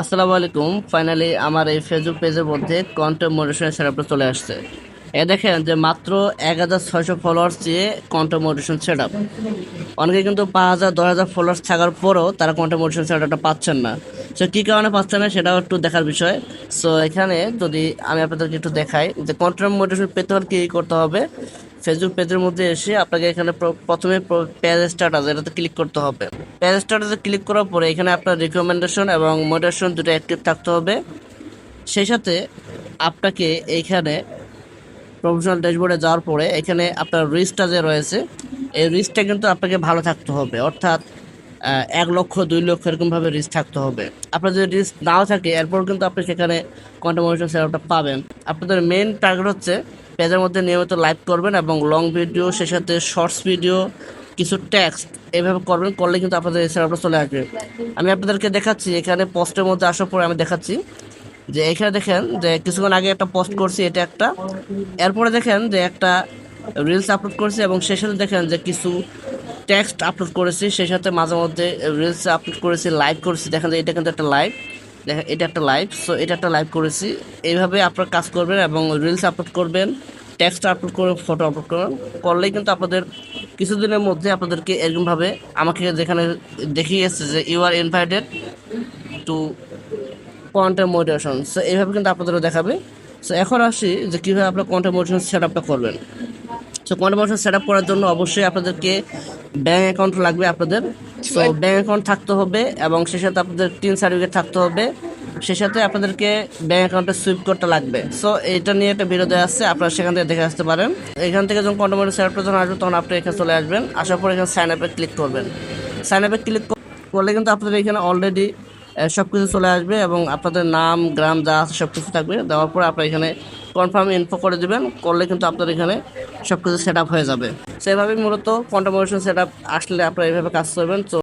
আসসালামু আলাইকুম। ফাইনালি আমার এই ফেসবুক পেজের মধ্যে কন্টেন্ট মোটিভেশনের সেটআপটা চলে আসছে। এ দেখেন যে মাত্র এক হাজার ছয়শো ফলোয়ার্স দিয়ে কন্টেন্ট মোটিভেশন সেট আপ অনেকে কিন্তু পাঁচ হাজার, দশ হাজার ফলোয়ার্স থাকার পরেও তারা কন্টেন্ট মোটিভেশন সেট আপটা পাচ্ছেন না। সো কী কারণে পাচ্ছেন না সেটাও একটু দেখার বিষয়। সো এখানে যদি আমি আপনাদেরকে একটু দেখাই যে কন্টেন্ট মোটিভেশন পেতে হলে কী করতে হবে? ফেসবুক পেজের মধ্যে এসে আপনাকে এখানে প্রথমে পেজ স্টার্টাস এটাতে ক্লিক করতে হবে। পেজ স্টার্টাসে ক্লিক করার পরে এখানে আপনার রিকমেন্ডেশন এবং মোটিভেশন দুটো অ্যাক্টিভ থাকতে হবে। সেই সাথে আপনাকে এইখানে প্রফেশনাল ড্যাশবোর্ডে যাওয়ার পরে এখানে আপনার রিস্কটা যে রয়েছে, এই রিস্কটা কিন্তু আপনাকে ভালো থাকতে হবে। অর্থাৎ এক লক্ষ, দুই লক্ষ এরকমভাবে রিস্ক থাকতে হবে। আপনার যদি রিস্ক নাও থাকে, এরপর কিন্তু আপনি সেখানে কন্টেমোশন সেটআপটা পাবেন। আপনাদের মেন টার্গেট হচ্ছে পেজের মধ্যে নিয়মিত লাইভ করবেন এবং লং ভিডিও সে সাথে শর্টস ভিডিও কিছু টেক্সট এভাবে করবেন, করলে কিন্তু আপনাদের এই চলে আসবে। আমি আপনাদেরকে দেখাচ্ছি, এখানে পোস্টের মধ্যে আসার পরে আমি দেখাচ্ছি যে এখানে দেখেন যে কিছুক্ষণ আগে একটা পোস্ট করছি, এটা একটা। এরপরে দেখেন যে একটা রিলস আপলোড করছি এবং সেই সাথে দেখেন যে কিছু টেক্সট আপলোড করেছি, সেই সাথে মাঝে মধ্যে রিলস আপলোড করেছি লাইভ করেছি। দেখেন যে এটা কিন্তু একটা লাইভ দেখেন এটা একটা লাইভ সো এটা একটা লাইভ করেছি। এইভাবে আপনারা কাজ করবেন এবং রিলস আপলোড করবেন টেক্সট আপলোড করে ফটো আপলোড করবেন করলেই কিন্তু আপনাদের কিছুদিনের মধ্যে আপনাদেরকে এরকমভাবে আমাকে যেখানে দেখিয়ে গেছে যে you are invited to quantum motivation so এইভাবে কিন্তু আপনাদেরও দেখাবে। সো এখন আসি যে কীভাবে আপনার কোয়ান্টাম মোটিভেশন সেট আপটা করবেন। So quantum motivation set up করার জন্য অবশ্যই আপনাদেরকে ব্যাঙ্ক অ্যাকাউন্ট লাগবে আপনাদের। সো ব্যাঙ্ক অ্যাকাউন্ট থাকতে হবে এবং সেই সাথে আপনাদের টিন সার্টিফিকেট থাকতে হবে। সেই সাথে আপনাদেরকে ব্যাঙ্ক অ্যাকাউন্টে সুইপ করতে লাগবে। সো এটা নিয়ে একটা ভিডিও দেওয়া আছে আপনারা সেখান থেকে দেখে আসতে পারেন। এখান থেকে যখন সেট আপটা যখন আসবে তখন আপনি এখানে চলে আসবেন। আসার পর এখানে সাইন আপে ক্লিক করবেন। সাইন আপে ক্লিক করলে কিন্তু আপনাদের এখানে অলরেডি সব কিছু চলে আসবে এবং আপনাদের নাম গ্রাম যা আছে সব কিছু থাকবে। দেওয়ার পর আপনার এখানে কনফার্ম ইনফো করে দেবেন। করলে কিন্তু আপনার এখানে সব কিছু সেট আপ হয়ে যাবে। সেভাবেই মূলত কন্টামোশন সেট আপ আসলে আপনারা এইভাবে কাজ করবেন। তো